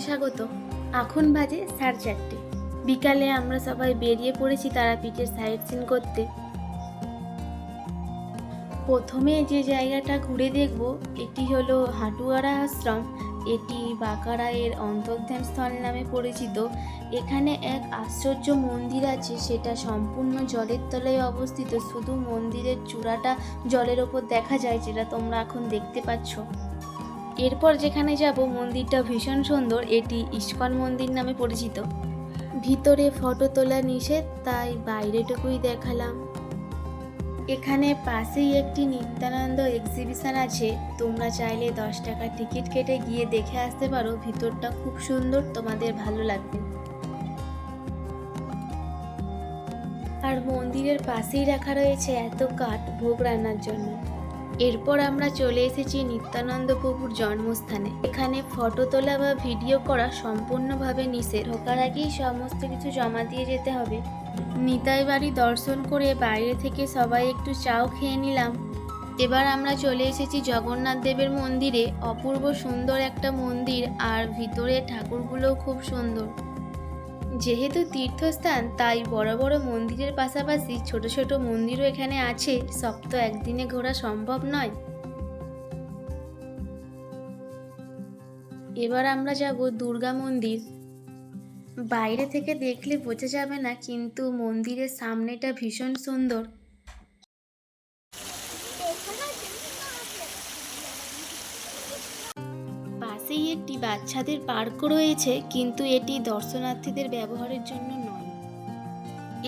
স্বাগত। এখন বাজে সাড়ে চারটে। বিকালে আমরা সবাই বেরিয়ে পড়েছি তারাপীঠের সাইড সিন করতে। প্রথমে যে জায়গাটা ঘুরে দেখব, এটি হলো হাটুয়ারা আশ্রম। এটি বাঁকারায়ের অন্তর্ধান স্থল নামে পরিচিত। এখানে এক আশ্চর্য মন্দির আছে, সেটা সম্পূর্ণ জলের তলায় অবস্থিত। শুধু মন্দিরের চূড়াটা জলের ওপর দেখা যায়, যেটা তোমরা এখন দেখতে পাচ্ছ। এরপর যেখানে যাব, মন্দিরটা ভীষণ সুন্দর। এটি ইস্কন মন্দির নামে পরিচিত। ভিতরে ফটো তোলা নিষেধ, তাই বাইরেটুকুই দেখালাম। এখানে পাশেই একটি নিত্যানন্দ এক্সিবিশন আছে। তোমরা চাইলে দশ টাকা টিকিট কেটে গিয়ে দেখে আসতে পারো। ভিতরটা খুব সুন্দর, তোমাদের ভালো লাগবে। আর মন্দিরের পাশেই রাখা রয়েছে এত কাঠ ভোগ রান্নার জন্য। এরপর আমরা চলে এসেছি নিত্যানন্দ প্রভুর জন্মস্থানে। এখানে ফটো তোলা বা ভিডিও করা সম্পূর্ণভাবে নিষেধ। ঢোকার আগেই সমস্ত কিছু জমা দিয়ে যেতে হবে। নিতাই বাড়ি দর্শন করে বাইরে থেকে সবাই একটু চাও খেয়ে নিলাম। এবার আমরা চলে এসেছি জগন্নাথ দেবের মন্দিরে। অপূর্ব সুন্দর একটা মন্দির আর ভিতরে ঠাকুরগুলোও খুব সুন্দর। যেহেতু তীর্থস্থান, তাই বড় বড় মন্দিরের পাশাপাশি ছোট ছোট মন্দিরও এখানে আছে। সব তো একদিনে ঘোরা সম্ভব নয়। এবার আমরা যাব দুর্গা মন্দির। বাইরে থেকে দেখলে বোঝা যাবে না, কিন্তু মন্দিরের সামনেটা ভীষণ সুন্দর। একটি বাচ্চাদের পার্ক রয়েছে, কিন্তু এটি দর্শনার্থীদের ব্যবহারের জন্য নয়।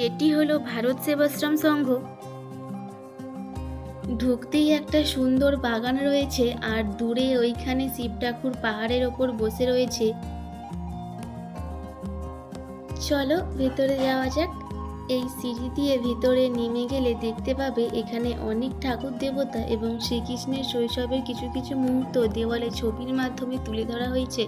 এটি হলো ভারত সেবাশ্রম সংঘ। ঢুকতেই একটা সুন্দর বাগান রয়েছে, আর দূরে ওইখানে শিব ঠাকুর পাহাড়ের ওপর বসে রয়েছে। চলো ভেতরে যাওয়া যাক। এই সিঁড়ি দিয়ে ভিতরে নেমে গেলে দেখতে পাবে এখানে অনেক ঠাকুর দেবতা এবং শ্রীকৃষ্ণের শৈশবের কিছু কিছু মুহূর্ত দেওয়ালে ছবির মাধ্যমে তুলে ধরা হয়েছে।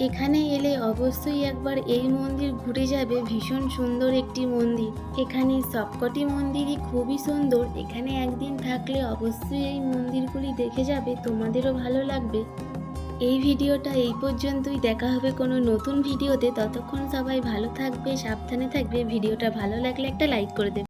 এখানে এলে অবশ্যই একবার এই মন্দির ঘুরে যাবে ভীষণ সুন্দর একটি মন্দির। এখানে সবকটি মন্দিরই খুবই সুন্দর। এখানে একদিন থাকলে অবশ্যই এই মন্দিরগুলি দেখে যাবে, তোমাদেরও ভালো লাগবে। এই ভিডিওটা এই পর্যন্তই। দেখা হবে কোনো নতুন ভিডিওতে। ততক্ষণ সবাই ভালো থাকবে, সাবধানে থাকবে। ভিডিওটা ভালো লাগলে একটা লাইক করে দেবে।